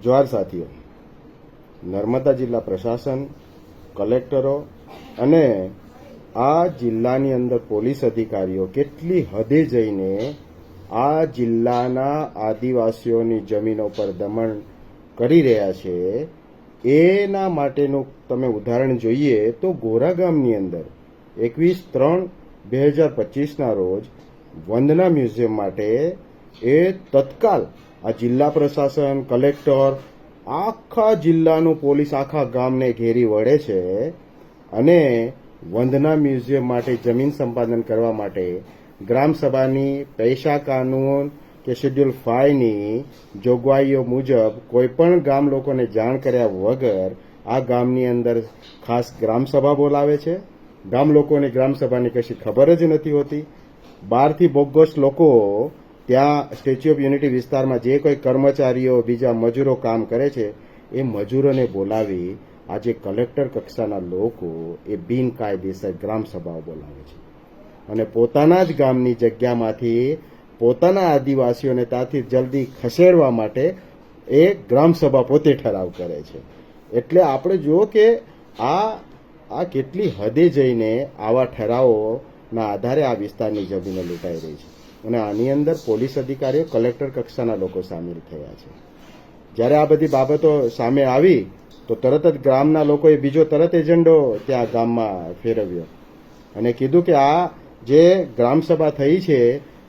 જવાહર સાથીઓ, નર્મદા જિલ્લા પ્રશાસન, કલેક્ટરો અને આ જિલ્લાની અંદર પોલીસ અધિકારીઓ કેટલી હદે જઈને આ જિલ્લાના આદિવાસીઓની જમીનો પર દમણ કરી રહ્યા છે, એના માટેનું તમે ઉદાહરણ જોઈએ તો ગોરા ગામની અંદર એકવીસ ત્રણ બે હજાર પચીસના રોજ વંદના મ્યુઝિયમ માટે એ તત્કાલ આ જિલ્લા પ્રશાસન, કલેક્ટર, આખા જિલ્લાનું પોલીસ આખા ગામને ઘેરી વળે છે અને વંદના મ્યુઝિયમ માટે જમીન સંપાદન કરવા માટે ગ્રામસભાની પૈસા કાનૂન કે શેડ્યુલ ફાઈવની જોગવાઈઓ મુજબ કોઈપણ ગામ લોકોને જાણ કર્યા વગર આ ગામની અંદર ખાસ ગ્રામસભા બોલાવે છે. ગામ લોકોને ગ્રામસભાની કશી ખબર જ નથી હોતી. બહારથી બોગસ લોકો ત્યાં સ્ટેચ્યુ ઓફ યુનિટી વિસ્તારમાં જે કોઈ કર્મચારીઓ, બીજા મજૂરો કામ કરે છે, એ મજૂરોને બોલાવી આજે કલેક્ટર કક્ષાના લોકો એ બિનકાયદેસર ગ્રામસભાઓ બોલાવે છે. અને પોતાના જ ગામની જગ્યામાંથી પોતાના આદિવાસીઓને ત્યાંથી જલ્દી ખસેડવા માટે એ ગ્રામસભા પોતે ઠરાવ કરે છે. એટલે આપણે જુઓ કે આ આ કેટલી હદે જઈને આવા ઠરાવોના આધારે આ વિસ્તારની જમીનો લૂંટાઈ રહી છે. અને આની અંદર પોલીસ અધિકારીઓ, કલેક્ટર કક્ષાના લોકો સામેલ થયા છે. જ્યારે આ બધી બાબતો સામે આવી, તો તરત જ ગ્રામના લોકોએ બીજો તરત એજન્ડો ત્યાં ગામમાં ફેરવ્યો અને કીધું કે આ જે ગ્રામસભા થઈ છે,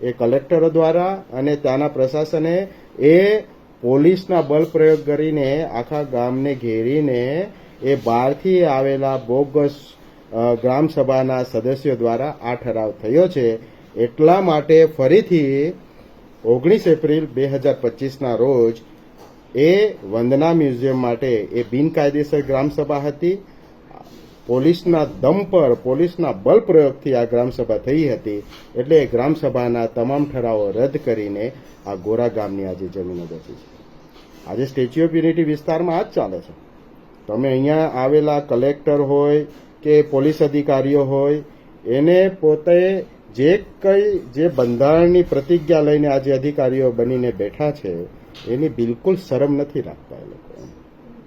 એ કલેક્ટરો દ્વારા અને ત્યાંના પ્રશાસને એ પોલીસના બળ પ્રયોગ કરીને આખા ગામને ઘેરીને એ બહારથી આવેલા બોગસ ગ્રામસભાના સદસ્યો દ્વારા આ ઠરાવ થયો છે. એટલા માટે ફરીથી ઓગણીસ એપ્રિલ બે હજાર પચીસના રોજ એ વંદના મ્યુઝિયમ માટે એ બિનકાયદેસર ગ્રામસભા હતી. પોલીસના દમ પર, પોલીસના બલપ્રયોગથી આ ગ્રામસભા થઈ હતી. એટલે એ ગ્રામસભાના તમામ ઠરાવો રદ કરીને આ ગોરા ગામની આજે જમીનો બચી છે. આજે સ્ટેચ્યુ ઓફ યુનિટી વિસ્તારમાં આ જ ચાલે છે. તમે અહીંયા આવેલા કલેક્ટર હોય કે પોલીસ અધિકારીઓ હોય, એને પોતે જે કંઈ, જે બંધારણની પ્રતિજ્ઞા લઈને આજે અધિકારીઓ બનીને બેઠા છે, એની બિલકુલ શરમ નથી રાખતા એ લોકો.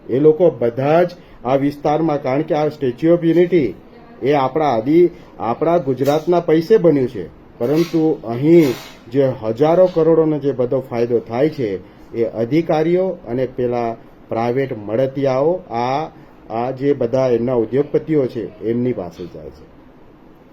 એ લોકો બધા જ આ વિસ્તારમાં, કારણ કે આ સ્ટેચ્યુ ઓફ યુનિટી એ આપણા આદિ, આપણા ગુજરાતના પૈસે બન્યું છે. પરંતુ અહીં જે હજારો કરોડોનો જે બધો ફાયદો થાય છે, એ અધિકારીઓ અને પેલા પ્રાઇવેટ મળતિયાઓ આ આ જે બધા એમના ઉદ્યોગપતિઓ છે, એમની પાસે જાય છે.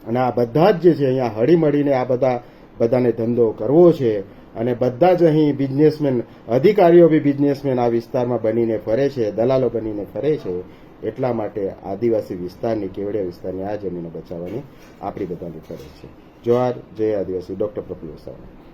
અને આ બધા જ જે છે અહીંયા હળીમળીને આ બધા બધાને ધંધો કરવો છે. અને બધા જ અહીં બિઝનેસમેન અધિકારીઓ બી બિઝનેસમેન આ વિસ્તારમાં બનીને ફરે છે, દલાલો બનીને ફરે છે. એટલા માટે આદિવાસી વિસ્તારની કેવડિયા વિસ્તારની આ જમીનો બચાવવાની આપણી બધાની ફરજ છે. જોહાર, જય આદિવાસી. ડોક્ટર પ્રફુલ્લ વસાવા.